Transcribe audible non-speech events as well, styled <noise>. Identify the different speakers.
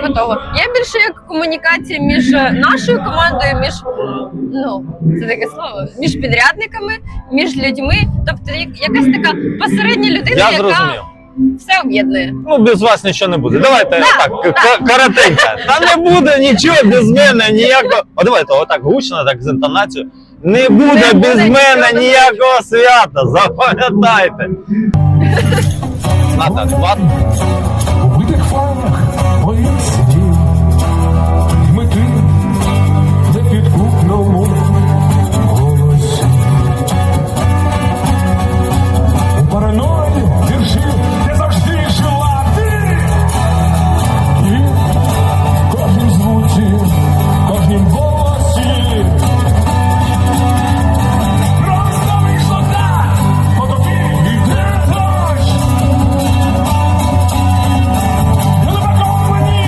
Speaker 1: типу того. Я більше як комунікація між е, нашою командою, між ну це таке слово, між підрядниками, між людьми. Тобто якась така посередня людина,
Speaker 2: Я
Speaker 1: яка все об'єднує.
Speaker 2: Ну, без вас нічого не буде. Давайте
Speaker 1: Да,
Speaker 2: так,
Speaker 1: да.
Speaker 2: коротенько. Та не буде нічого без мене, ніякого. О, давайте отак гучно, так з інтонацією. Не буде
Speaker 1: Не буде
Speaker 2: без мене
Speaker 1: ніякого,
Speaker 2: ніякого свята. Запам'ятайте. <laughs> Ната.